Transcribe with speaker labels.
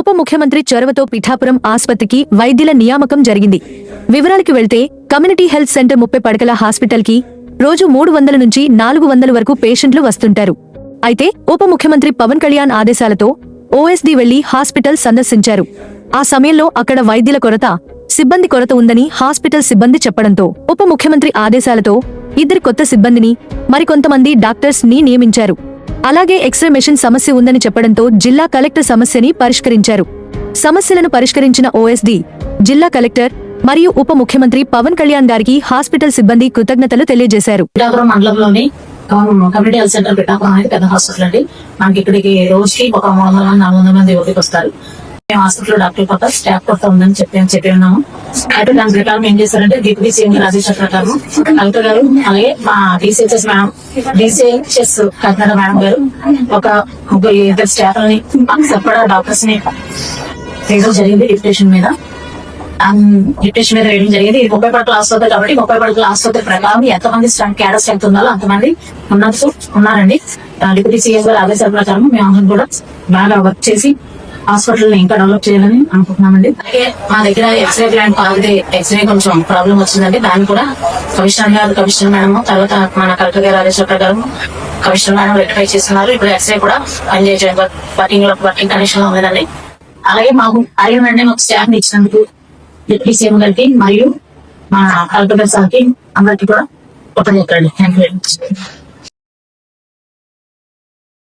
Speaker 1: ఉప ముఖ్యమంత్రి చొరవతో పిఠాపురం ఆస్పత్రికి వైద్యుల నియామకం జరిగింది. వివరాలకు వెళ్తే కమ్యూనిటీ హెల్త్ సెంటర్ ముప్పై పడకల హాస్పిటల్కి రోజు మూడు వందల నుంచి నాలుగు వందల వరకు పేషెంట్లు వస్తుంటారు. అయితే ఉప ముఖ్యమంత్రి పవన్ కళ్యాణ్ ఆదేశాలతో ఓఎస్డీ వెళ్ళి హాస్పిటల్ సందర్శించారు. ఆ సమయంలో అక్కడ వైద్యుల కొరత సిబ్బంది కొరత ఉందని హాస్పిటల్ సిబ్బంది చెప్పడంతో ఉప ముఖ్యమంత్రి ఆదేశాలతో ఇద్దరు కొత్త సిబ్బందిని మరికొంతమంది డాక్టర్స్ని నియమించారు. అలాగే ఎక్స్రే మెషిన్ సమస్య ఉందని చెప్పడంతో జిల్లా కలెక్టర్ సమస్యని పరిష్కరించారు. సమస్యలను పరిష్కరించిన ఓఎస్డి జిల్లా కలెక్టర్ మరియు ఉప ముఖ్యమంత్రి పవన్ కళ్యాణ్ గారికి హాస్పిటల్ సిబ్బంది కృతజ్ఞతలు తెలియజేశారు.
Speaker 2: మండలంలోని కమ్యూనిటీ హెల్త్ సెంటర్ పిఠాపురం అనేది పెద్ద హాస్పిటల్ అండి. మనకి ఇక్కడికి రోజుకి ఒక మూడు వందల మంది నాలుగు వందల మంది ఓపిక వస్తారు. మేము హాస్పిటల్ డాక్టర్ కొత్త స్టాఫ్ కొత్త ఉందని చెప్పి చెప్పి ఉన్నాము. అయితే దాని ప్రకారం ఏం చేశారంటే డిప్యూటీ సీఎం గారు ఆదేశాల ప్రకారం కలెక్టర్ గారు అలాగే మా DCHS madam DCHS Kakinada madam గారు ఒక ముగ్గురు ఇద్దరు స్టాఫ్ని సరిపడా డాక్టర్స్ని వేయడం జరిగింది డిప్యూటేషన్ మీద. డిప్యూటేషన్ మీద వేయడం జరిగింది. ఇది ముప్పై పడకల ఆసుపత్రి కాబట్టి ముప్పై పడకల ఆసుపత్రి ప్రకారం ఎంతమంది స్ట్రెంత్ క్యాడర్ స్ట్రెంత్ ఉండాలో అంతమంది ఉన్నారు ఉన్నారండి. డిప్యూటీ సీఎం గారు ఆదేశాల ప్రకారం మేము అందరం కూడా బాగా వర్క్ చేసి హాస్పిటల్ ఇంకా డెవలప్ చేయాలని అనుకుంటున్నామండి. అలాగే మా దగ్గర ఎక్స్రే ప్లాంట్ కావాలి ఎక్స్రే కొంచెం ప్రాబ్లం వచ్చిందండి. దాన్ని కూడా కమిషనర్ గారు కమిషనర్ మేడం తర్వాత మన కలెక్టర్ గారు రాజేశ్వర గారు కమిషనర్ మేడం రెక్టిఫై చేస్తున్నారు. ఇప్పుడు ఎక్స్రే కూడా పనిచేయడం వర్కింగ్ వర్కింగ్ కండిషన్లో ఉందండి. అలాగే మాకు ఐరన్ వెంటనే మాకు స్టాఫ్ ఇచ్చినందుకు డిప్యూటీ సీఎం గారికి మరియు మా కలెక్టర్ గారి సార్కి అందరికి కూడా కృతజ్ఞతలు థ్యాంక్ యూ వెరీ మచ్